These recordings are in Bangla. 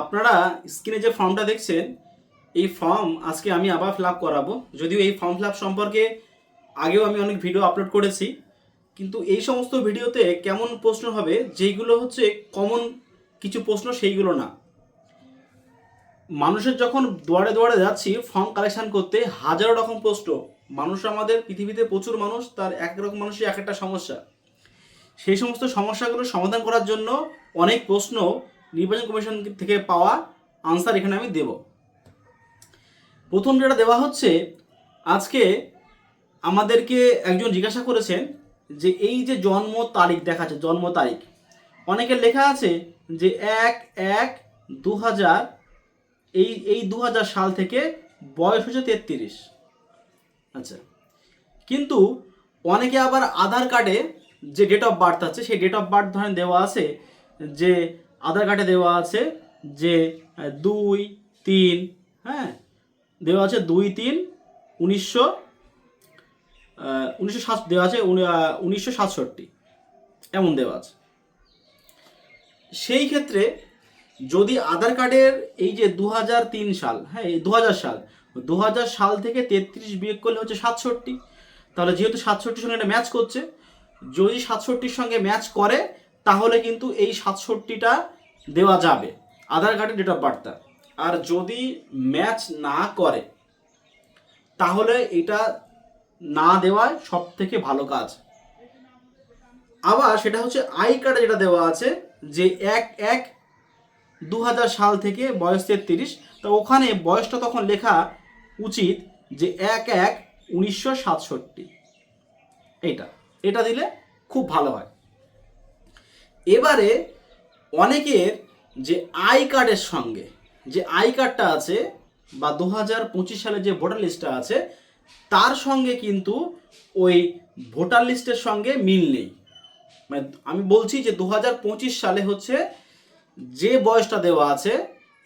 আপনারা স্ক্রিনে যে ফর্মটা দেখছেন, এই ফর্ম আজকে আমি আবার ফিল আপ করাবো। যদিও এই ফর্ম ফিল আপ সম্পর্কে আগেও আমি অনেক ভিডিও আপলোড করেছি, কিন্তু এই সমস্ত ভিডিওতে কেমন প্রশ্ন হবে, যেইগুলো হচ্ছে কমন কিছু প্রশ্ন, সেইগুলো না। মানুষের যখন দুয়ারে দুয়ারে যাচ্ছি ফর্ম কালেকশন করতে হাজারো রকম প্রশ্ন। মানুষ আমাদের পৃথিবীতে প্রচুর মানুষ, তার এক রকম মানুষের এক একটা সমস্যা। সেই সমস্ত সমস্যাগুলো সমাধান করার জন্য অনেক প্রশ্ন নির্বাচন কমিশন থেকে পাওয়া আনসার এখানে আমি দেব। প্রথম যেটা দেওয়া হচ্ছে, আজকে আমাদেরকে একজন জিজ্ঞাসা করেছেন যে এই যে জন্ম তারিখ দেখাচ্ছে, জন্ম তারিখ, অনেকের লেখা আছে যে এক এক দু হাজার এই এই দু হাজার সাল থেকে বয়স হচ্ছে তেত্রিশ। আচ্ছা কিন্তু অনেকে আবার আধার কার্ডে যে ডেট অফ বার্থ আছে, সেই ডেট অফ বার্থ ধরেন দেওয়া আছে যে আধার কার্ডে দেওয়া আছে যে দুই, তিন হ্যাঁ দেওয়া আছে দুই, তিন, উনিশশো উনিশশো সাত, দেওয়া আছে উনিশশো সাতষট্টি। এমন দেওয়া আছে। সেই ক্ষেত্রে যদি আধার কার্ডের এই যে দু সাল হ্যাঁ এই দু হাজার সাল দু হাজার সাল থেকে তেত্রিশ বিয়োগ করলে হচ্ছে সাতষট্টি। তাহলে যেহেতু সাতষট্টির সঙ্গে এটা ম্যাচ করছে, যদি সাতষট্টির সঙ্গে ম্যাচ করে, তাহলে কিন্তু এই সাতষট্টিটা দেওয়া যাবে। আধার কার্ডের ডেট অফ বার্থটা আর যদি ম্যাচ না করে, তাহলে এটা না দেওয়ায় সব থেকে ভালো কাজ। আবার সেটা হচ্ছে আই কার্ডে যেটা দেওয়া আছে, যে এক এক দু সাল থেকে বয়স তেত্রিশ, তো ওখানে বয়সটা তখন লেখা উচিত যে এক এক উনিশশো সাতষট্টি। এইটা। এটা দিলে খুব ভালো হয়। এবারে অনেকের যে আই কার্ডের সঙ্গে, যে আই কার্ডটা আছে বা দু হাজার পঁচিশ সালে যে ভোটার লিস্টটা আছে, তার সঙ্গে কিন্তু ওই ভোটার লিস্টের সঙ্গে মিল নেই। মানে আমি বলছি যে দু হাজার পঁচিশ সালে হচ্ছে যে বয়সটা দেওয়া আছে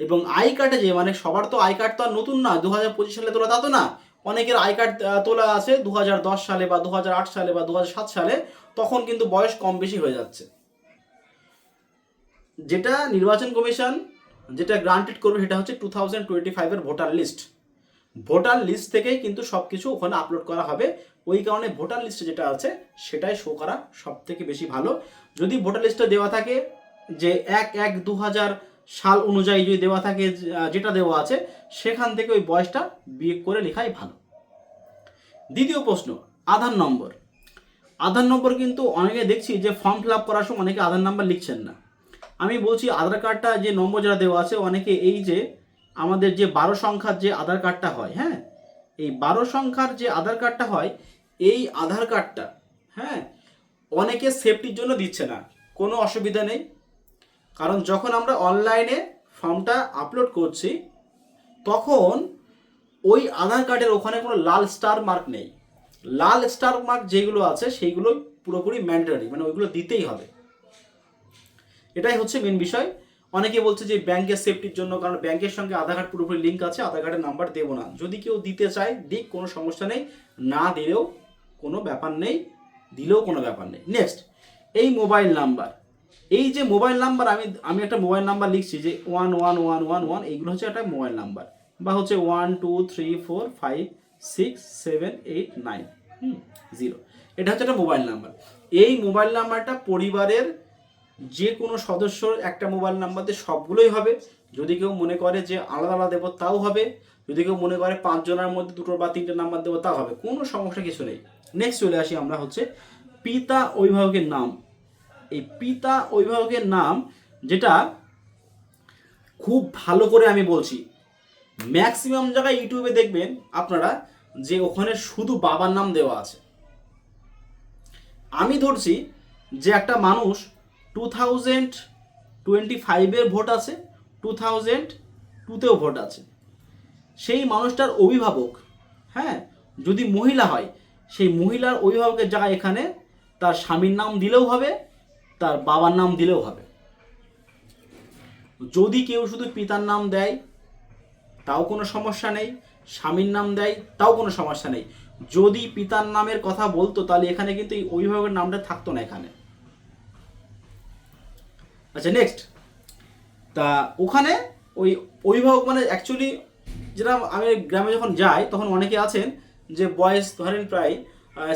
এবং আই কার্ডে যে মানে সবার তো আই কার্ড তো আর নতুন না, দু হাজার পঁচিশ সালে তোলা তা তো না। অনেকের আই কার্ড তোলা আছে দু হাজার দশ সালে বা দু হাজার আট সালে বা দু হাজার সাত সালে, তখন কিন্তু বয়স কম বেশি হয়ে যাচ্ছে। যেটা নির্বাচন কমিশন যেটা গ্রান্টেড করবে সেটা হচ্ছে টু থাউজেন্ড টোয়েন্টি ফাইভের ভোটার লিস্ট ভোটার লিস্ট থেকেই কিন্তু সব কিছু ওখানে আপলোড করা হবে। ওই কারণে ভোটার লিস্টে যেটা আছে, সেটাই শো করা সব থেকে বেশি ভালো। যদি ভোটার লিস্টে দেওয়া থাকে যে এক এক দু হাজার সাল অনুযায়ী যদি দেওয়া থাকে যেটা দেওয়া আছে, সেখান থেকে ওই বয়সটা বিয়ে করে লেখাই ভালো। দ্বিতীয় প্রশ্ন, আধার নম্বর। আধার নম্বর কিন্তু অনেকে দেখছি যে ফর্ম ফিল আপ করার সময় অনেকে আধার নাম্বার লিখছেন না। আমি বলছি আধার কার্ডটা যে নম্বর যেটা দেওয়া আছে, অনেকে এই যে আমাদের যে বারো সংখ্যার যে আধার কার্ডটা হয় হ্যাঁ? এই বারো সংখ্যার যে আধার কার্ডটা হয়, এই আধার কার্ডটা হ্যাঁ? অনেকে সেফটির জন্য দিচ্ছে না, কোনো অসুবিধা নেই। কারণ যখন আমরা অনলাইনে ফর্মটা আপলোড করছি, তখন ওই আধার কার্ডের ওখানে কোনো লাল স্টার মার্ক নেই। লাল স্টার মার্ক যেগুলো আছে, সেইগুলো পুরোপুরি ম্যান্ডেটরি মানে ওইগুলো দিতেই হবে। এটাই হচ্ছে মেন বিষয়। অনেকে বলছে যে ব্যাংকের সেফটির জন্য, কারণ ব্যাংকের সঙ্গে আধার কার্ড পুরোপুরি লিঙ্ক আছে আধার কার্ডের নাম্বার দেবো না। যদি কেউ দিতে চায়, দিক, কোনো সমস্যা নেই। না দিলেও কোনো ব্যাপার নেই, দিলেও কোনো ব্যাপার নেই। নেক্সট এই মোবাইল নাম্বার এই যে মোবাইল নাম্বার আমি আমি একটা মোবাইল নাম্বার লিখছি যে one one one one one এইগুলো হচ্ছে একটা মোবাইল নাম্বার বা হচ্ছে one two three four five six seven eight nine hmm zero এটা হচ্ছে একটা মোবাইল নাম্বার এই মোবাইল নাম্বারটা পরিবারের যে কোনো সদস্যর একটা মোবাইল নাম্বার দিয়ে সবগুলোই হবে। যদি কেউ মনে করে যে আলাদা আলাদা দেবো, তাও হবে। যদি কেউ মনে করে পাঁচজনের মধ্যে দুটো বা তিনটে নাম্বার দেবো, তাও হবে। কোনো সমস্যা কিছু নেই। নেক্সট চলে আসি আমরা হচ্ছে পিতা অভিভাবকের নাম। এই পিতা অভিভাবকের নাম যেটা খুব ভালো করে আমি বলছি। ম্যাক্সিমাম জায়গায় ইউটিউবে দেখবেন আপনারা যে ওখানে শুধু বাবার নাম দেওয়া আছে। আমি ধরছি যে একটা মানুষ টু থাউজেন্ড টোয়েন্টি ফাইভের ভোট আছে টু থাউজেন্ড টুতেও ভোট আছে। সেই মানুষটার অভিভাবক হ্যাঁ যদি মহিলা হয়, সেই মহিলার অভিভাবকের জায়গায় এখানে তার স্বামীর নাম দিলেও হবে, তার বাবার নাম দিলেও হবে। যদি কেউ শুধু পিতার নাম দেয়, তাও কোনো সমস্যা নেই, স্বামীর নাম দেয়, তাও কোনো সমস্যা নেই। যদি পিতার নামের কথা বলতো, তাহলে এখানে কিন্তু এই অভিভাবকের নামটা থাকতো না এখানে। আচ্ছা নেক্সট তা ওখানে ওই অভিভাবক মানে অ্যাকচুয়ালি যেটা আমি গ্রামে যখন যাই, তখন অনেকে আছেন যে বয়স ধরেন প্রায়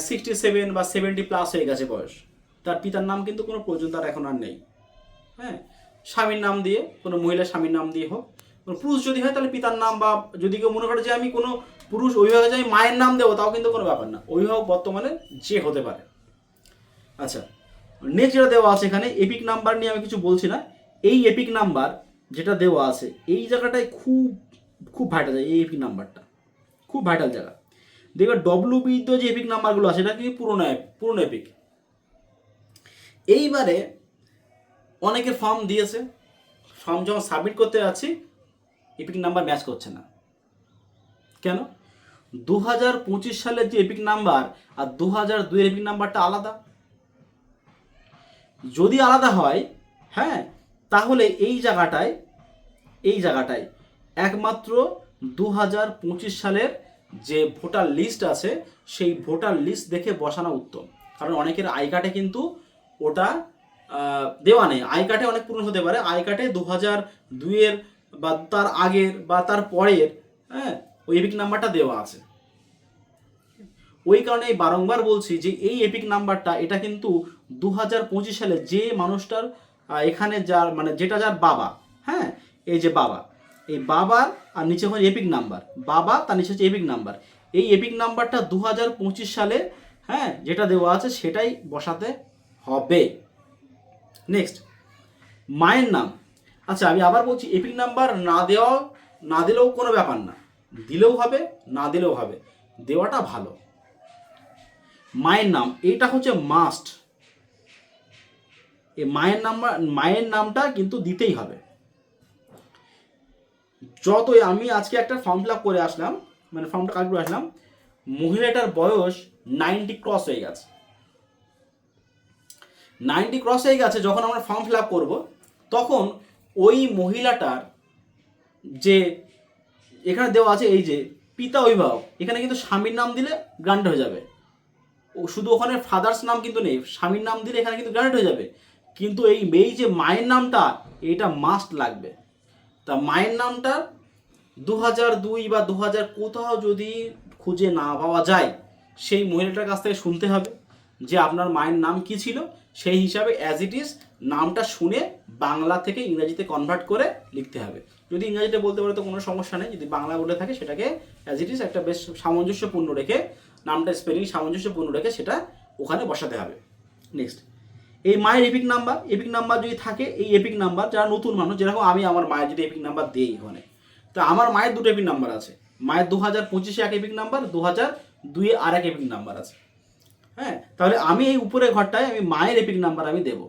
সিক্সটি সেভেন বা সেভেন্টি প্লাস হয়ে গেছে বয়স। তার পিতার নাম কিন্তু কোনো প্রয়োজন, তার এখন আর নেই। হ্যাঁ? স্বামীর নাম দিয়ে, কোনো মহিলা স্বামীর নাম দিয়ে হোক। পুরুষ যদি হয়, তাহলে পিতার নাম বা যদি কেউ মনে করে যে আমি কোনো পুরুষ অভিভাবক যে আমি মায়ের নাম দেবো, তাও কিন্তু কোনো ব্যাপার না। অভিভাবক বর্তমানে যে হতে পারে। আচ্ছা নেক্সট যেটা দেওয়া আছে এখানে এপিক নাম্বার নিয়ে আমি কিছু বলছি না। এই এপিক নাম্বার যেটা দেওয়া আছে, এই জায়গাটায় খুব খুব ভাইটাল এই এপিক নাম্বারটা খুব ভাইটাল জায়গা। দেখবে ডব্লিউ বিতে যে এপিক নাম্বারগুলো আছে, এটা কিন্তু পুরোনো পুরোনো এপিক এইবারে অনেকে ফর্ম দিয়েছে। ফর্ম যখন সাবমিট করতে যাচ্ছি এপিক নাম্বার ম্যাচ করছে না। কেন? দু হাজার পঁচিশ সালের যে এপিক নাম্বার আর দু হাজার দুইয়ের এপিক নাম্বারটা আলাদা। যদি আলাদা হয় হ্যাঁ তাহলে এই জায়গাটায় এই জায়গাটায় একমাত্র দু হাজার পঁচিশ সালের যে ভোটার লিস্ট আছে, সেই ভোটার লিস্ট দেখে বসানো উত্তম। কারণ অনেকের আই কার্ডে কিন্তু ওটা দেওয়া নেই। আই কার্ডে অনেক পূরণ হতে পারে। আই কার্ডে দু হাজার দুইয়ের বা তার আগের বা তার পরের হ্যাঁ এপিক নাম্বারটা দেওয়া আছে। ওই কারণে বারংবার বলছি যে এই এপিক নাম্বারটা, এটা কিন্তু দু হাজার পঁচিশ সালে যে মানুষটার এখানে যার মানে যেটা যার বাবা হ্যাঁ? এই যে বাবা, এই বাবার আর নিচে হচ্ছে এপিক নাম্বার, বাবা তার নিচে হচ্ছে এপিক নাম্বার। এই এপিক নাম্বারটা দু হাজার পঁচিশ সালে হ্যাঁ যেটা দেওয়া আছে সেটাই বসাতে হবে। নেক্সট মায়ের নাম। আচ্ছা আমি আবার বলছি এপিক নাম্বার না দেওয়া, না দিলেও কোনো ব্যাপার না। দিলেও হবে, না দিলেও হবে। দেওয়াটা ভালো। মায়ের নাম, এইটা হচ্ছে মাস্ট এই মায়ের নাম মায়ের নামটা কিন্তু দিতেই হবে। যতই আমি আজকে একটা ফর্ম ফিল করে আসলাম মানে ফর্মটা কাজ করে আসলাম, মহিলাটার বয়স নাইনটি ক্রস হয়ে গেছে। নাইনটি ক্রস হয়ে গেছে যখন আমরা ফর্ম ফিল করব, তখন ওই মহিলাটার যে এখানে দেওয়া আছে এই যে পিতা অভিভাবক, এখানে কিন্তু স্বামীর নাম দিলে গ্রান্ট হয়ে যাবে। শুধু ওখানে ফাদার্স নাম কিন্তু নেই, স্বামীর নাম দিলে এখানে কিন্তু গ্রান্ট হয়ে যাবে। কিন্তু এই এই যে মায়ের নামটা, এটা মাস্ট লাগবে। তা মায়ের নামটা দু হাজার দুই বা দু হাজার কোথাও যদি খুঁজে না পাওয়া যায়, সেই মহিলাটার কাছ থেকে শুনতে হবে যে আপনার মায়ের নাম কি ছিল। সেই হিসাবে অ্যাজ ইট ইজ নামটা শুনে বাংলা থেকে ইংরাজিতে কনভার্ট করে লিখতে হবে। যদি ইংরেজিতে বলতে পারে তো কোনো সমস্যা নেই, যদি বাংলা বলে থাকে, সেটাকে অ্যাজ ইট ইজ একটা বেশ সামঞ্জস্যপূর্ণ রেখে নামটা স্পেলিং সামঞ্জস্যপূর্ণ রেখে সেটা ওখানে বসাতে হবে। নেক্সট এই মায়ের এপিক নাম্বার এপিক নাম্বার যদি থাকে, এই এপিক নাম্বার যারা নতুন মানুষ, যেরকম আমি আমার মায়ের যদি এপিক নাম্বার দিই ওখানে তা আমার মায়ের দুটো এপিক নাম্বার আছে। মায়ের দু হাজার পঁচিশে এক এপিক নাম্বার দু হাজার দুইয়ে আর এক এপিক নাম্বার আছে। হ্যাঁ তাহলে আমি এই উপরের ঘরটায় আমি মায়ের এপিক নাম্বার আমি দেবো।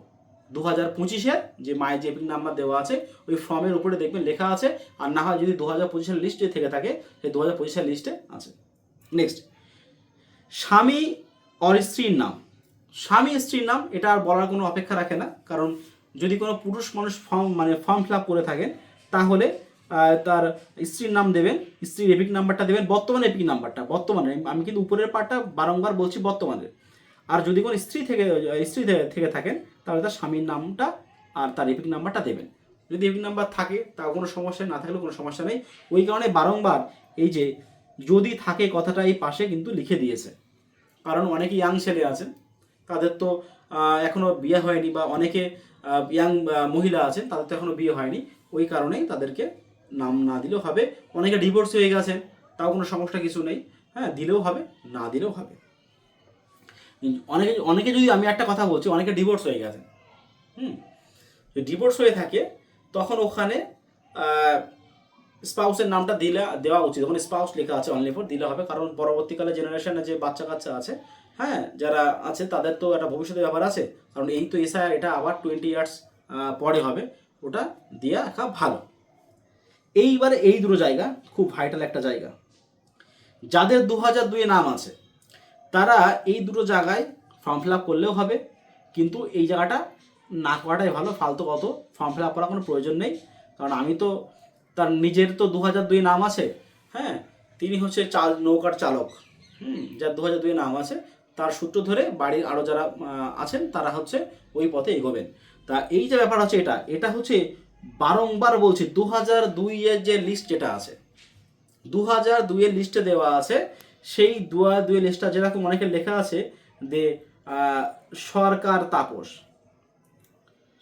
দু হাজার পঁচিশের যে মায়ের যে এপিক নাম্বার দেওয়া আছে, ওই ফর্মের উপরে দেখবেন লেখা আছে, আর না হয় যদি দু হাজার পঁচিশের লিস্টে থেকে থাকে, সেই দু হাজার পঁচিশের লিস্টে আছে। নেক্সট স্বামী অর স্ত্রীর নাম। স্বামী স্ত্রীর নাম, এটা আর বলার কোনো অপেক্ষা রাখে না। কারণ যদি কোনো পুরুষ মানুষ ফর্ম মানে ফর্ম ফিল আপ করে থাকেন, তাহলে তার স্ত্রীর নাম দেবেন, স্ত্রীর এপিক নাম্বারটা দেবেন বর্তমানে এপিক নাম্বারটা বর্তমানে আমি কিন্তু উপরের পার্টটা বারংবার বলছি বর্তমানে আর যদি কোনো স্ত্রী থেকে, স্ত্রী থেকে- থেকে থাকেন, তাহলে তার স্বামীর নামটা আর তার এপিক নাম্বারটা দেবেন। যদি এপিক নাম্বার থাকে, তাও কোনো সমস্যা না থাকলেও কোনো সমস্যা নেই। ওই কারণে বারংবার এই যে, যদি থাকে কথাটা এই পাশে কিন্তু লিখে দিয়েছে। কারণ অনেকে ইয়াং ছেলে আছেন। তাদের তো আহ, এখনও বিয়ে হয়নি বা অনেকে ইয়াং মহিলা আছেন তাদের তো এখনও বিয়ে হয়নি। ওই কারণেই তাদেরকে নাম না দিলেও হবে। অনেকে ডিভোর্স হয়ে গেছে তাও কোনো সমস্যা কিছু নেই। হ্যাঁ দিলেও হবে না দিলেও হবে। অনেকে অনেকে যদি আমি একটা কথা বলছি অনেকে ডিভোর্স হয়ে গেছে হুম ডিভোর্স হয়ে থাকে তখন ওখানে স্পাউসের নামটা দিলে, দেওয়া উচিত। ওখানে স্পাউস লেখা আছে অনলি ফর দিলে হবে। কারণ পরবর্তীকালে জেনারেশনে যে বাচ্চা কাচ্চা আছে হ্যাঁ যারা আছে তাদের তো একটা ভবিষ্যতের ব্যাপার আছে। কারণ এই তো এসা এটা আবার টোয়েন্টি ইয়ার্স পরে হবে। ওটা দেওয়া রাখা ভালো। এইবারে এই দুটো জায়গা, খুব ভাইটাল একটা জায়গা। যাদের দু হাজার দুয়ে নাম আছে, তারা এই দুটো জায়গায় ফর্ম ফিল আপ করলেও হবে। কিন্তু এই জায়গাটা না করাটাই ভালো। ফালতু কত ফর্ম ফিল আপ করার কোনো প্রয়োজন নেই। কারণ আমি তো তার নিজের তো দু হাজার দুই নাম আছে হ্যাঁ? তিনি হচ্ছে চাল, নৌকার চালক, হুম? যার দু হাজার দুই নাম আছে, তার সূত্র ধরে বাড়ির আরও যারা আছেন, তারা হচ্ছে ওই পথে এগোবেন। তা এই যে ব্যাপার হচ্ছে এটা এটা হচ্ছে বারংবার বলছি দু হাজার দুইয়ের যে লিস্ট যেটা আছে দু হাজার দুইয়ের লিস্টে দেওয়া আছে, সেই দু হাজার দুইয়ের লিস্টটা যেরকম অনেকের লেখা আছে যে Sarkar Tapas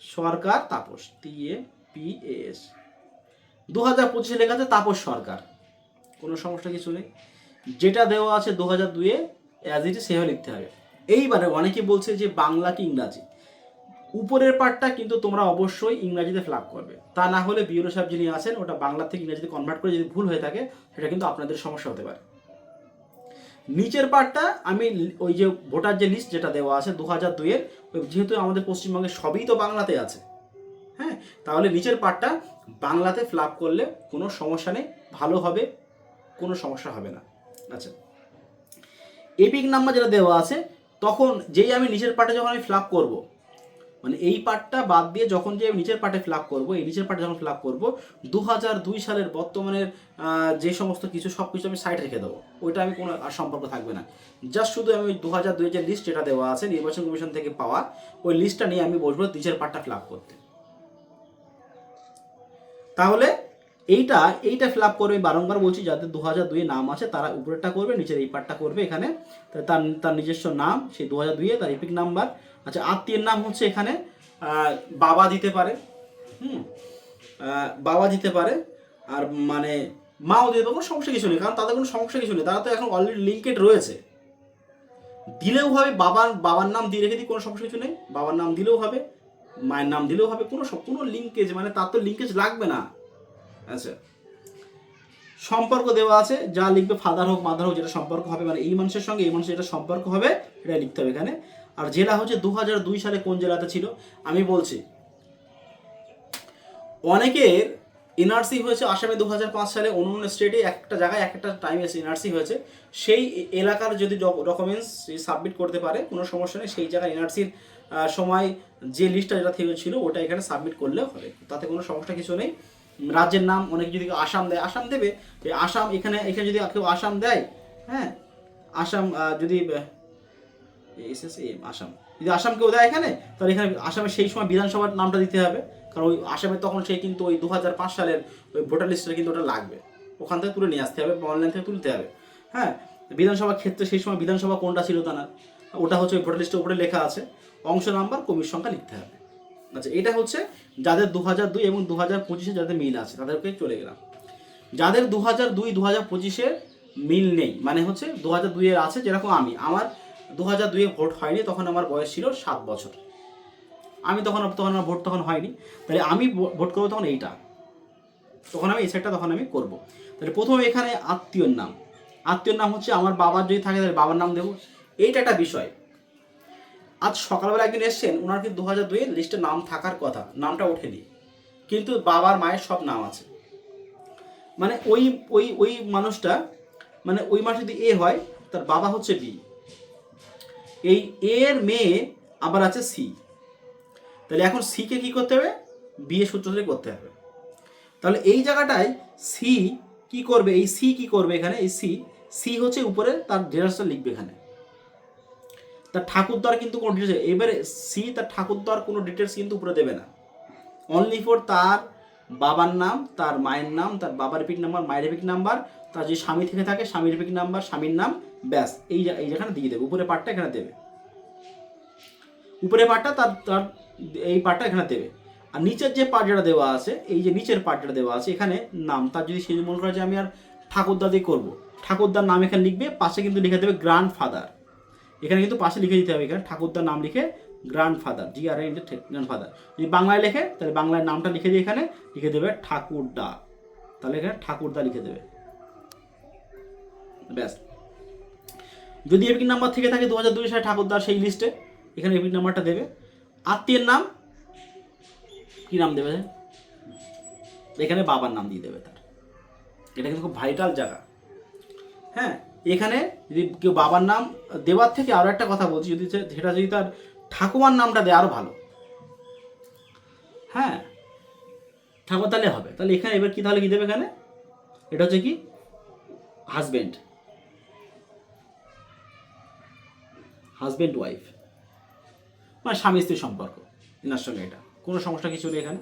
Sarkar Tapas, T A P S. দু হাজার পঁচিশে লেখা আছে তাপস সরকার। কোনো সমস্যা কিছু নেই। যেটা দেওয়া আছে দু হাজার দুয়ে অ্যাজ ইট সেভাবে লিখতে হবে। এইবারে অনেকে বলছে যে বাংলা কি ইংরাজি? উপরের পার্টটা কিন্তু তোমরা অবশ্যই ইংরাজিতে ফ্লাপ করবে। তা না হলে বিউরো সাহেব যিনি আছেন, ওটা বাংলা থেকে ইংরাজিতে কনভার্ট করে যদি ভুল হয়ে থাকে, সেটা কিন্তু আপনাদের সমস্যা হতে পারে। নিচের পার্টটা আমি ওই যে ভোটার যে লিস্ট যেটা দেওয়া আছে দু হাজার দুইয়ের যেহেতু আমাদের পশ্চিমবঙ্গে সবই তো বাংলাতে আছে হ্যাঁ? তাহলে নিচের পার্টটা বাংলাতে ফ্লাপ করলে কোনো সমস্যা নেই, ভালো হবে, কোনো সমস্যা হবে না। আচ্ছা। এপিক নাম্বার যেটা দেওয়া আছে, তখন যেই আমি নিচের পার্টে যখন আমি ফ্লাপ করব মানে এই পার্টটা বাদ দিয়ে যখন যে নিচের পার্টে ফ্লাপ করব, এই নিচের পার্টে যখন ফ্লাপ করব দু হাজার দুই সালের বর্তমানের যে সমস্ত কিছু সব কিছু আমি সাইড রেখে দেবো। ওইটা আমি কোনো আর সম্পর্ক থাকবে না। জাস্ট শুধু আমি দু হাজার দুই যে লিস্ট যেটা দেওয়া আছে, নির্বাচন কমিশন থেকে পাওয়া, ওই লিস্টটা নিয়ে আমি বসবো নিচের পার্টটা ফ্লাপ করতে। তাহলে এইটা এইটা ফিল আপ করবে, বারংবার বলছি যাদের দু হাজার দুয়ে নাম আছে তারা উপরেরটা করবে, নিচের এই পার্টটা করবে এখানে। তার তার নিজস্ব নাম, সেই দু হাজার দুইয়ে তার এপিক নাম্বার আচ্ছা আত্মীয়ের নাম হচ্ছে এখানে বাবা দিতে পারে। হুম বাবা দিতে পারে। আর মানে মাও দিতে পারে, কোনো সমস্যা কিছু নেই, কারণ তাদের কোনো সমস্যা কিছু নেই। তারা তো এখন অলরেডি লিঙ্কেড রয়েছে। দিলেও হবে, বাবার বাবার নাম দিয়ে রেখে দিই, কোনো সমস্যা কিছু নেই। বাবার নাম দিলেও হবে। মায়ের নাম দিলেও হবে, কোনো কোনো লিঙ্কেজ মানে তার তো লিঙ্কেজ লাগবে না। আচ্ছা। সম্পর্ক দেওয়া আছে, যা লিখবে ফাদার হোক মাদার হোক, যেটা সম্পর্ক হবে মানে এই মানুষের সঙ্গে এই মানুষের যেটা সম্পর্ক হবে এটা লিখতে হবে এখানে। আর জেলা হচ্ছে দু সালে কোন জেলাতে ছিল? আমি বলছি, অনেকের এনআরসি হয়েছে আসামে দু হাজার পাঁচ সালে, অন্য অন্য স্টেটে একটা জায়গায় একটা টাইমে এনআরসি হয়েছে। সেই এলাকার যদি ডকুমেন্টস সাবমিট করতে পারে, কোনো সমস্যা নেই, সেই জায়গায় এনআরসির সময় যে লিস্টটা যেটা থেকে ছিল, ওটা এখানে সাবমিট করলেও হবে। তাতে কোনো সমস্যা কিছু নেই। রাজ্যের নাম, অনেক যদি আসাম দেয়, আসাম দেবে। আসাম এখানে এখানে যদি কেউ আসাম দেয় হ্যাঁ? আসাম যদি এস এস আসাম। যদি আসাম কেউ দেয় এখানে, তাহলে এখানে আসামে সেই সময় বিধানসভার নামটা দিতে হবে। কারণ ওই আসামে তখন সেই কিন্তু ওই দু হাজার পাঁচ সালের ওই ভোটার লিস্টটা কিন্তু ওটা লাগবে। ওখান থেকে তুলে নিয়ে আসতে হবে অনলাইন থেকে তুলতে হবে। হ্যাঁ? বিধানসভা ক্ষেত্রে সেই সময় বিধানসভা কোনটা ছিল তা না। ওটা হচ্ছে ওই ভোটার লিস্টের উপরে লেখা আছে। অংশ নাম্বার কমির সংখ্যা লিখতে হবে। আচ্ছা এটা হচ্ছে যাদের দু হাজার দুই এবং দু হাজার পঁচিশে যাদের মিল আছে, তাদেরকে চলে গেলাম। যাদের দু হাজার দুই দু হাজার পঁচিশে মিল নেই মানে হচ্ছে দু হাজার দুইয়ের আছে যেরকম আমি। আমার দু হাজার দুইয়ে ভোট হয়নি, তখন আমার বয়স ছিল সাত বছর। আমি তখন তখন আমার ভোট তখন হয়নি। তাহলে আমি ভোট করব তখন এইটা। তখন আমি এই সেটটা তখন আমি করব। তাহলে প্রথমে এখানে আত্মীয়র নাম। আত্মীয়র নাম হচ্ছে আমার বাবার যদি থাকে, তাহলে বাবার নাম দেবো। এইটা একটা বিষয়। আজ সকালবেলা একদিন এসছেন ওনার কিন্তু দু হাজার দুইয়ের লিস্টে নাম থাকার কথা, নামটা ওঠেনি। কিন্তু বাবার মায়ের সব নাম আছে। মানে ওই ওই ওই মানুষটা মানে ওই মানুষ যদি এ হয়, তার বাবা হচ্ছে বি। এই এর মেয়ে আবার আছে সি। তাহলে এখন সিকে কি করতে হবে? বিয়ে সূত্র ধরে করতে হবে। তাহলে এই জায়গাটায় সি কি করবে? এই সি কি করবে এখানে? এই সি সি হচ্ছে উপরে, তার ডিটেলসটা লিখবে এখানে। তার ঠাকুরদার কিন্তু কোনো ডিটেলস এবারে সি তার ঠাকুরদার কোনো ডিটেলস কিন্তু উপরে দেবে না। অনলি ফর তার বাবার নাম, তার মায়ের নাম, তার বাবার পিক নাম্বার মায়ের পিক নাম্বার তার যে স্বামী থেকে থাকে স্বামীর পিক নাম্বার স্বামীর নাম, ব্যাস। এই এই যেখানে দিয়ে দেবে উপরে পার্টটা এখানে দেবে। উপরে পার্টটা তার তার এই পার্টটা এখানে দেবে। আর নিচের যে পার্ট যেটা দেওয়া আছে, এই যে নিচের পার্ট যেটা দেওয়া আছে, এখানে নাম। তার যদি সে মনে করে যে আমি আর ঠাকুরদা দিয়ে করব, ঠাকুরদার নাম এখানে লিখবে, পাশে কিন্তু লিখে দেবে গ্র্যান্ড ফাদার এখানে কিন্তু পাশে লিখে দিতে হবে, এখানে ঠাকুরদার নাম লিখে গ্র্যান্ড ফাদার জি আর গ্র্যান্ড ফাদার যদি বাংলায় লেখে, তাহলে বাংলায় নামটা লিখে দিয়ে এখানে লিখে দেবে ঠাকুরদা। তাহলে এখানে ঠাকুরদা লিখে দেবে। ব্যাস। যদি এপিক নাম্বার থেকে থাকে দু হাজার দুই সালে ঠাকুরদার সেই লিস্টে এখানে এপিক নাম্বারটা দেবে। আত্মীয়ের নাম, কি নাম দেবে? এখানে বাবার নাম দিয়ে দেবে তার। এটা কিন্তু খুব ভাইটাল জায়গা। হ্যাঁ? এখানে যদি কেউ বাবার নাম দেওয়ার থেকে আরও একটা কথা বলছি, যদি সেটা যদি তার ঠাকুমার নামটা দেয় আরও ভালো। হ্যাঁ ঠাকুর তাহলে হবে। তাহলে এখানে এবার কি তাহলে কি দেবে এখানে? এটা হচ্ছে কি? হাজবেন্ড হাজবেন্ড ওয়াইফ মানে স্বামী স্ত্রীর সম্পর্ক, এনার সঙ্গে এটা। কোনো সমস্যা কিছু নেই এখানে।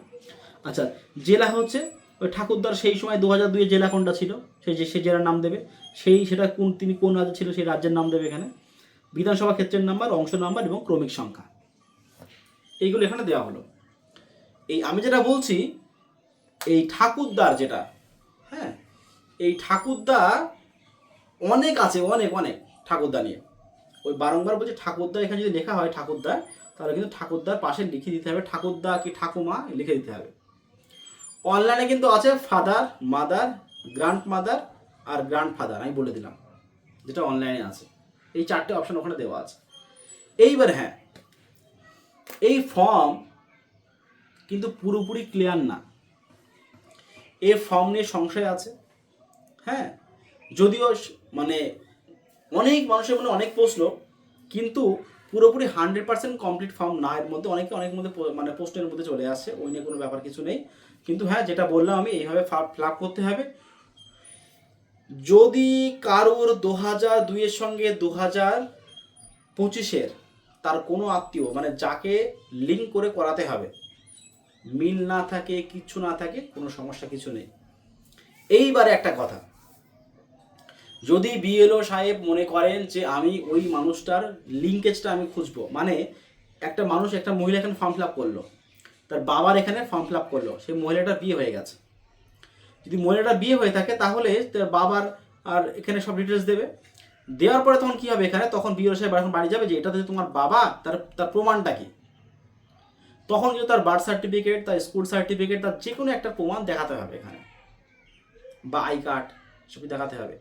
আচ্ছা জেলা হচ্ছে, ওই ঠাকুরদার সেই সময় দু হাজার দুইয়ে জেলা কোনটা ছিল? সেই যে, সে জেলার নাম দেবে। সেই, সেটা কোন, তিনি কোন রাজ্যে ছিল, সেই রাজ্যের নাম দেবে এখানে। বিধানসভা ক্ষেত্রের নাম্বার, অংশ নাম্বার এবং ক্রমিক সংখ্যা। এইগুলো এখানে দেওয়া হলো। এই, আমি যেটা বলছি, এই ঠাকুরদার যেটা হ্যাঁ এই ঠাকুরদার অনেক আছে, অনেক অনেক ঠাকুরদা নিয়ে। ওই বারংবার বলছে ঠাকুরদা, এখানে যদি লেখা হয় ঠাকুরদা তাহলে কিন্তু ঠাকুরদার পাশে লিখে দিতে হবে, ঠাকুরদা কি ঠাকুমা, লিখে দিতে হবে। অনলাইনে কিন্তু আছে, ফাদার, মাদার গ্র্যান্ড মাদার আর গ্র্যান্ড ফাদার আমি বলে দিলাম, যেটা অনলাইনে আছে। এই চারটে অপশন ওখানে দেওয়া আছে। এইবার হ্যাঁ এই ফর্ম কিন্তু পুরোপুরি ক্লিয়ার না। এই ফর্ম নিয়ে সংশয় আছে। হ্যাঁ যদিও মানে অনেক মানুষের মনে অনেক প্রশ্ন, কিন্তু পুরোপুরি হান্ড্রেড পার্সেন্ট কমপ্লিট ফর্ম না, এর মধ্যে অনেকে অনেক মধ্যে মানে পোস্টের মধ্যে চলে আসছে ওই নিয়ে কোনো ব্যাপার কিছু নেই। কিন্তু হ্যাঁ যেটা বললাম আমি, এইভাবে ফিল আপ করতে হবে। যদি কারোর দু হাজার দুইয়ের সঙ্গে দু হাজার পঁচিশের তার কোনো আত্মীয় মানে যাকে লিঙ্ক করে করাতে হবে, মিল না থাকে কিচ্ছু না থাকে, কোনো সমস্যা কিছু নেই। এইবারে একটা কথা, যদি বিএলও সাহেব মনে করেন যে আমি ওই মানুষটার লিঙ্কেজটা আমি খুঁজবো মানে একটা মানুষ, একটা মহিলা এখানে ফর্ম ফিল আপ করল, তার বাবার এখানে ফর্ম ফিল আপ করল, সেই মহিলাটার বিয়ে হয়ে গেছে। যদি মহিলাটার বিয়ে হয়ে থাকে, তাহলে তার বাবার আর এখানে সব ডিটেলস দেবে। দেওয়ার পরে তখন কী হবে এখানে? তখন বিএলও সাহেব এখন বাড়ি যাবে যে, এটা তো তোমার বাবা, তার তার প্রমাণটা কি? তখন কিন্তু তার বার্থ সার্টিফিকেট তার স্কুল সার্টিফিকেট তার যে কোনো একটা প্রমাণ দেখাতে হবে এখানে। বা আই কার্ড সব দেখাতে হবে।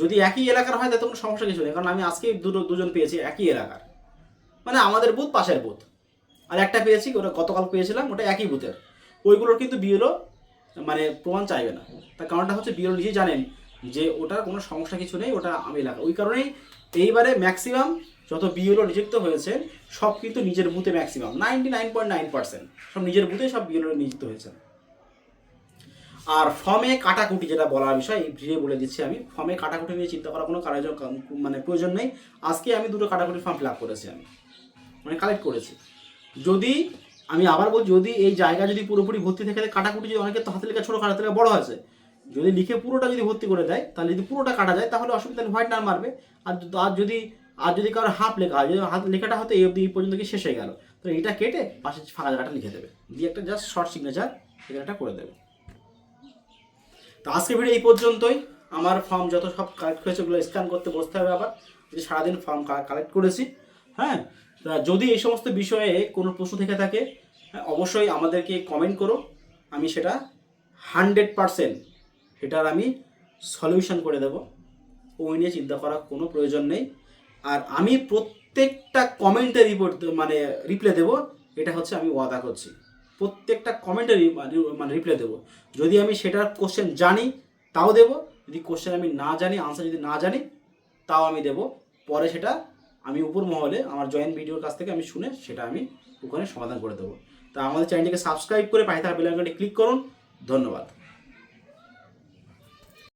যদি একই এলাকার হয় তাতে কোনো সমস্যা কিছু নেই, কারণ আমি আজকে দুটো, দুজন পেয়েছি একই এলাকার। মানে আমাদের বুথ পাশের বুথ। আর একটা পেয়েছি, ওটা গতকাল পেয়েছিলাম, ওটা একই বুথের। ওইগুলোর কিন্তু বিএলও মানে প্রমাণ চাইবে না। তার কারণটা হচ্ছে বিএলও নিজেই জানেন যে ওটার কোনো সমস্যা কিছু নেই, ওটা আমি এলাকা ওই কারণেই এইবারে ম্যাক্সিমাম যত বিএলও নিযুক্ত হয়েছে, সব কিন্তু নিজের বুথে maximum ninety nine point nine percent সব নিজের বুথে সব বিএলও নিযুক্ত হয়েছে। আর ফর্মে কাটাকুটি যেটা বলার বিষয়, এই ভিডিও বলে দিচ্ছি আমি, ফর্মে কাটাকুটি নিয়ে চিন্তা করার কোনো কারণ মানে প্রয়োজন নেই। আজকে আমি দুটো কাটাকুটি ফর্ম ফিল আপ করেছি আমি। মানে কালেক্ট করেছি। যদি আমি আবার বলছি, যদি এই জায়গা যদি পুরোপুরি ভর্তি থেকে কাটাকুটি যদি অনেকের তো হাতে লেখা ছোটো হাতে লেখা বড় হয়েছে, যদি লিখে পুরোটা যদি ভর্তি করে দেয়, তাহলে যদি পুরোটা কাটা যায়, তাহলে অসুবিধা নেই, হোয়াইট নাম মারবে। আর আর যদি আর যদি কারোর হাফ লেখা হয়, যদি হাত, লেখাটা হয়তো এই অবধি এই পর্যন্ত কি শেষ হয়ে গেল, তো এটা কেটে পাশে ফাঁকা জায়গাটা লিখে দেবে। দিয়ে একটা জাস্ট শর্ট সিগনেচার এখানে করে দেবে। তো আজকে ভিডিও এই পর্যন্তই। আমার ফর্ম যত সব কালেক্ট হয়েছে ওগুলো স্ক্যান করতে বসতে হবে আবার। যে সারাদিন ফর্ম কালেক্ট করেছি। হ্যাঁ? যদি এই সমস্ত বিষয়ে কোনো প্রশ্ন থেকে থাকে হ্যাঁ, অবশ্যই আমাদেরকে কমেন্ট করো। আমি সেটা হান্ড্রেড পারসেন্ট সেটার আমি সলিউশন করে দেব। ওই নিয়ে চিন্তা করার কোনো প্রয়োজন নেই। আর আমি প্রত্যেকটা কমেন্টে রিপোর্ট মানে রিপ্লাই দেবো এটা হচ্ছে আমি ওয়াদা করছি। প্রত্যেকটা কমেন্টে মানে রিপ্লাই দেবো। যদি আমি সেটার কোশ্চেন জানি তাও দেবো। যদি কোশ্চেন আমি না জানি আনসার যদি না জানি তাও আমি দেবো। পরে সেটা আমি উপর মহলে আমার জয়েন্ট ভিডিওর কাছ থেকে আমি শুনে সেটা আমি ওখানে সমাধান করে দেবো। তা আমাদের চ্যানেলটিকে সাবস্ক্রাইব করে পাশে থাকা বেল ক্লিক করুন। ধন্যবাদ।